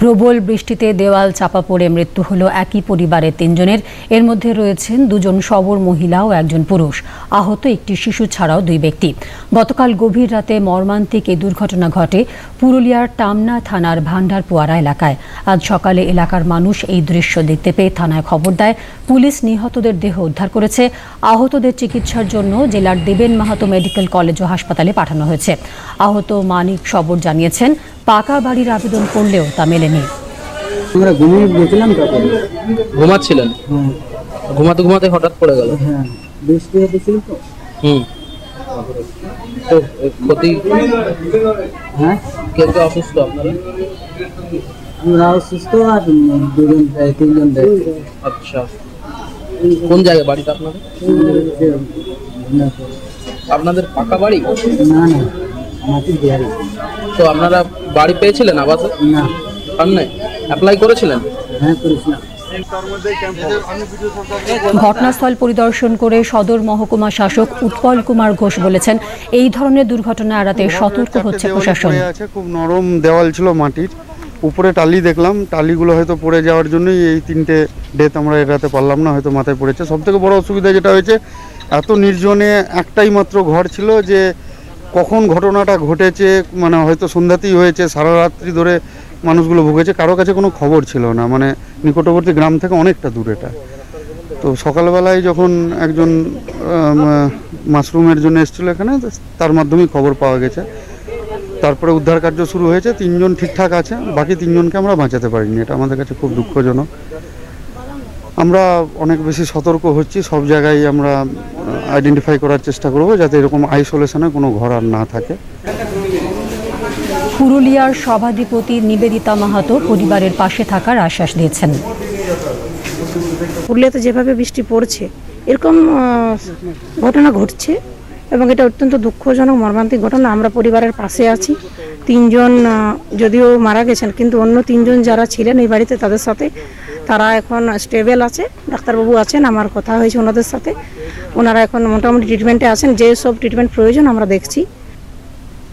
প্রবল বৃষ্টিতে দেওয়াল চাপা পড়ে মৃত্যু হলো একই পরিবারের তিনজনের। এর মধ্যে রয়েছেন দুজন সবর মহিলা ও একজন পুরুষ। আহত একটি শিশু ছাড়াও দুই ব্যক্তি। গতকাল গভীর রাতে মর্মান্তিক এই দুর্ঘটনা ঘটে পুরুলিয়ার টামনা থানার ভান্ডারপোয়ারা এলাকায়। আজ সকালে এলাকার মানুষ এই দৃশ্য দেখতে পেয়ে থানায় খবর দেয়, পুলিশ নিহতদের দেহ উদ্ধার করেছে। আহতদের চিকিৎসার জন্য জেলার দেবেন মাহাতো মেডিকেল কলেজ ও হাসপাতালে পাঠানো হয়েছে। আহত মানিক সবর জানিয়েছেন পাকা বাড়ির আবেদন করলেও তা মেলেনি। আমরা ঘুমিয়ে গেছিলাম ঘুমাচ্ছিলেন? ঘুমাতে ঘুমাতে হঠাৎ পড়ে গেল। হ্যাঁ বৃষ্টি হতেছিল তো। হুম। তো ক্ষতি? হ্যাঁ? অসুস্থ আপনারা? আমরা অসুস্থ আর দুজন তিনজন আচ্ছা। কোন জায়গায় বাড়িটা আপনাদের? আপনাদের পাকা বাড়ি? না না বিহারি তো আপনারা বাড়ি পেয়েছিলেন আবাসে? না। পান নাই? অ্যাপ্লাই করেছিলেন? হ্যাঁ করেছিলাম। ঘটনাস্থল পরিদর্শন করে সদর মহকুমা শাসক উৎপল কুমার ঘোষ বলেছেন এই ধরনের দুর্ঘটনা এড়াতে সতর্ক হচ্ছে প্রশাসন। খুব নরম দেওয়াল ছিল মাটির। উপরে টালি দেখলাম টালিগুলো হয়তো পড়ে যাওয়ার জন্যই এই তিনটে ডেথ আমরা এড়াতে পারলাম না হয়তো মাথায় পড়েছে। সব থেকে বড় অসুবিধা যেটা হয়েছে এত নির্জনে একটাই মাত্র ঘর ছিল যে কখন ঘটনাটা ঘটেছে মানে হয়তো সন্ধ্যাতেই হয়েছে, সারা রাত্রি ধরে মানুষগুলো ভুগেছে, কারও কাছে কোনো খবর ছিল না। মানে নিকটবর্তী গ্রাম থেকে অনেকটা দূর এটা। তো সকালবেলায় যখন একজন মাশরুমের জন্য এসেছিল এখানে, তার মাধ্যমেই খবর পাওয়া গেছে। তারপরে উদ্ধার কার্য শুরু হয়েছে, তিনজন ঠিকঠাক আছে, বাকি তিনজনকে আমরা বাঁচাতে পারিনি। এটা আমাদের কাছে খুব দুঃখজনক। আমরা অনেক বেশি সতর্ক হচ্ছি সব জায়গায় আমরা আইডেন্টিফাই করার চেষ্টা করব যাতে এরকম আইসোলেশনে কোনো ঘর আর না থাকে। পুরুলিয়ার সভাধিপতি নিবেদিতা মাহাতো পরিবারের পাশে থাকার আশ্বাস দিয়েছেন। পুরুলিয়াতে যেভাবে বৃষ্টি পড়ছে এরকম ঘটনা ঘটছে এবং এটা অত্যন্ত দুঃখজনক মর্মান্তিক ঘটনা। আমরা পরিবারের পাশে আছি তিনজন যদিও মারা গেছেন কিন্তু অন্য তিনজন যারা ছিলেন এই বাড়িতে তাদের সাথে তারা এখন স্টেবেল আছে, ডাক্তারবাবু আছেন, আমার কথা হয়েছে ওনাদের সাথে। ওনারা এখন মোটামুটি ট্রিটমেন্টে আছেন, যে সব ট্রিটমেন্ট প্রয়োজন আমরা দেখছি।